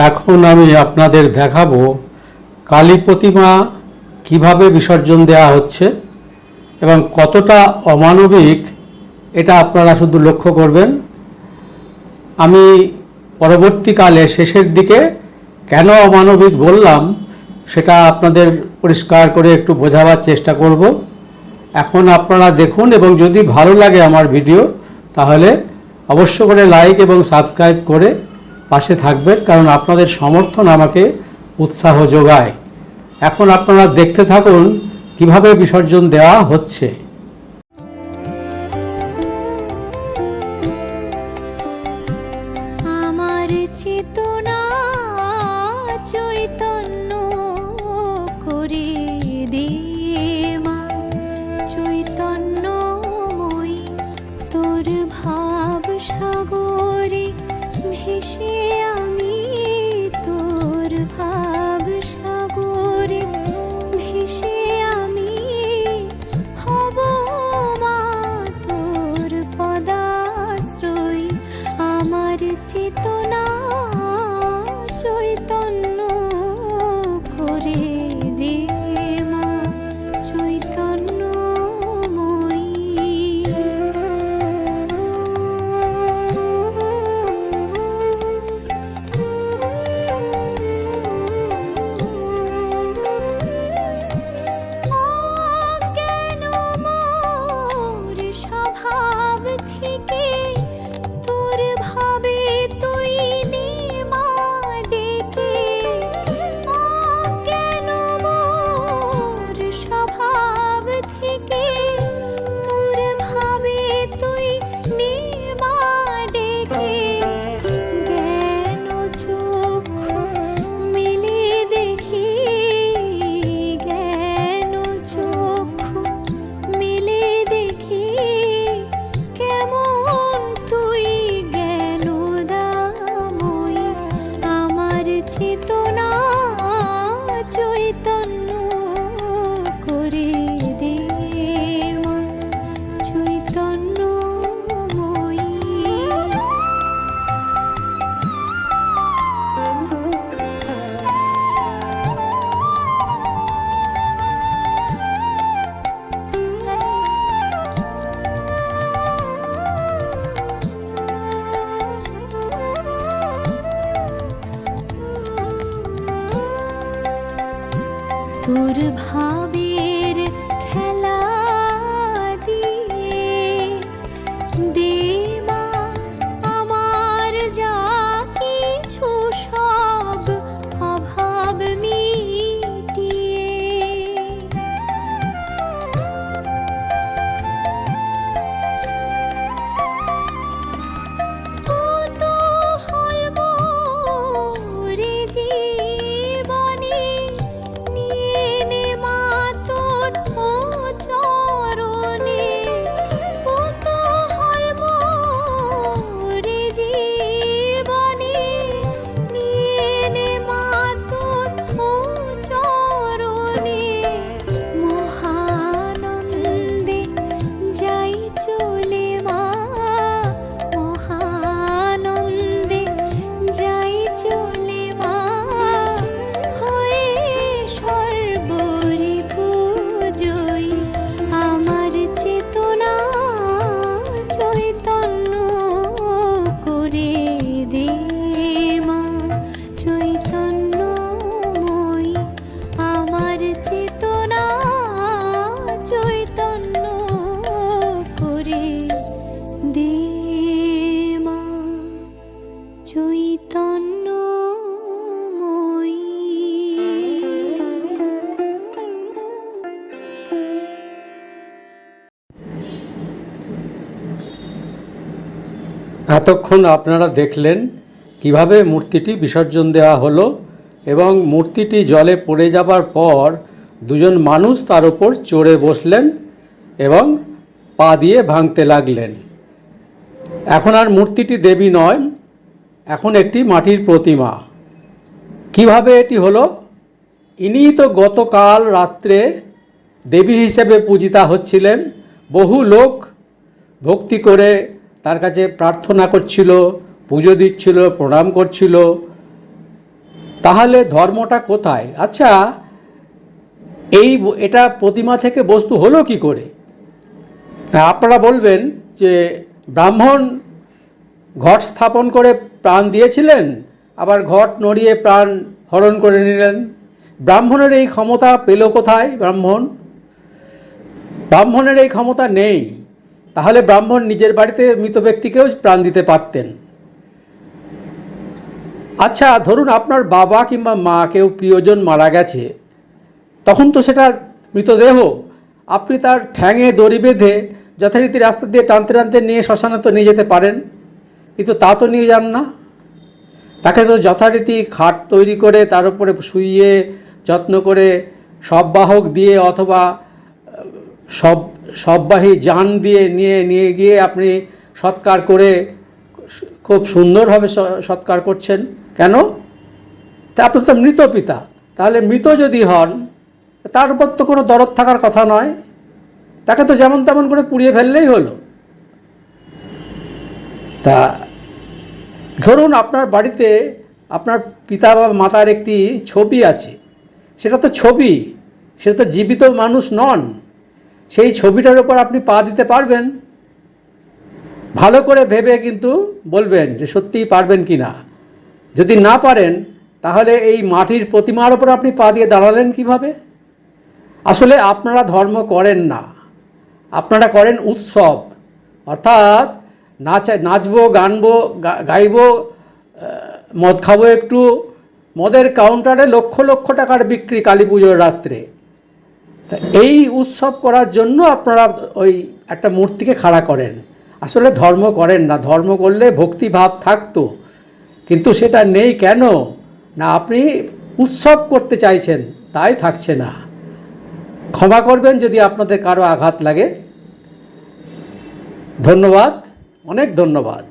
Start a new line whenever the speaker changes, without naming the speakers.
এখন আমি আপনাদের দেখাবো কালী প্রতিমা কীভাবে বিসর্জন দেওয়া হচ্ছে এবং কতটা অমানবিক এটা আপনারা শুধু লক্ষ্য করবেন। আমি পরবর্তীকালে শেষের দিকে কেন অমানবিক বললাম সেটা আপনাদের পরিষ্কার করে একটু বোঝাবার চেষ্টা করব। এখন আপনারা দেখুন এবং যদি ভালো লাগে আমার ভিডিও তাহলে অবশ্য করে লাইক এবং সাবস্ক্রাইব করে পাশে থাকবেন, কারণ আপনাদের সমর্থন আমাকে উৎসাহ যোগায়। এখন আপনারা দেখতে থাকুন কীভাবে বিসর্জন দেওয়া হচ্ছে।
চৈতন্য দে মা ভাব সাগরে ভেসে চেতনা তোর ভাবের খেলা দিয়ে
এতক্ষণ আপনারা দেখলেন কীভাবে মূর্তিটি বিসর্জন দেওয়া হলো এবং মূর্তিটি জলে পড়ে যাবার পর দুজন মানুষ তার উপর চড়ে বসলেন এবং পা দিয়ে ভাঙতে লাগলেন। এখন আর মূর্তিটি দেবী নয়, এখন একটি মাটির প্রতিমা। কীভাবে এটি হলো? ইনি তো গতকাল রাত্রে দেবী হিসেবে পূজিতা হচ্ছিলেন। বহু লোক ভক্তি করে তার কাছে প্রার্থনা করছিল, পুজো দিচ্ছিল, প্রণাম করছিল। তাহলে ধর্মটা কোথায়? আচ্ছা এই এটা প্রতিমা থেকে বস্তু হলো কি করে? আপনারা বলবেন যে ব্রাহ্মণ ঘট স্থাপন করে প্রাণ দিয়েছিলেন, আবার ঘট নড়িয়ে প্রাণ হরণ করে নিলেন। ব্রাহ্মণের এই ক্ষমতা পেল কোথায় ব্রাহ্মণ? ব্রাহ্মণের এই ক্ষমতা নেই। তাহলে ব্রাহ্মণ নিজের বাড়িতে মৃত ব্যক্তিকেও প্রাণ দিতে পারতেন। আচ্ছা ধরুন আপনার বাবা কিংবা মা কেউ প্রিয়জন মারা গেছে, তখন তো সেটা মৃতদেহ। আপনি তার ঠ্যাঙে দড়ি বেঁধে যথারীতি রাস্তা দিয়ে টানতে টানতে নিয়ে শ্মশানে তো নিয়ে যেতে পারেন, কিন্তু তা তো নিয়ে যান না। তাকে তো যথারীতি খাট তৈরি করে তার উপরে শুইয়ে, যত্ন করে সব বাহক দিয়ে অথবা সব, সববাহী যান দিয়ে নিয়ে নিয়ে গিয়ে আপনি সৎকার করে খুব সুন্দরভাবে সৎকার করছেন। কেন? তা আপনার তো মৃত পিতা। তাহলে মৃত যদি হন, তার উপর তো কোনো দরদ থাকার কথা নয়। তাকে তো যেমন তেমন করে পুড়িয়ে ফেললেই হলো। তা ধরুন আপনার বাড়িতে আপনার পিতা বা মাতার একটি ছবি আছে। সেটা তো ছবি। সেটা তো জীবিত মানুষ নন। সেই ছবিটার উপর আপনি পা দিতে পারবেন। ভালো করে ভেবে কিন্তু বলবেন যে সত্যিই পারবেন কি না। যদি না পারেন, তাহলে এই মাটির প্রতিমার ওপর আপনি পা দিয়ে দাঁড়ালেন কীভাবে? আসলে আপনারা ধর্ম করেন না। আপনারা করেন উৎসব। অর্থাৎ নাচ, নাচবো, গানবো গাইবো মদ খাব একটু। মদের কাউন্টারে লক্ষ লক্ষ টাকার বিক্রি কালী পুজোর রাত্রে। তা এই উৎসব করার জন্য আপনারা ওই একটা মূর্তিকে খাড়া করেন। আসলে ধর্ম করেন না, ধর্ম করলে ভক্তিভাব থাকতো। কিন্তু সেটা নেই কেন? না, আপনি উৎসব করতে চাইছেন, তাই থাকছে না। ক্ষমা করবেন যদি আপনাদের কারও আঘাত লাগে। ধন্যবাদ, অনেক ধন্যবাদ।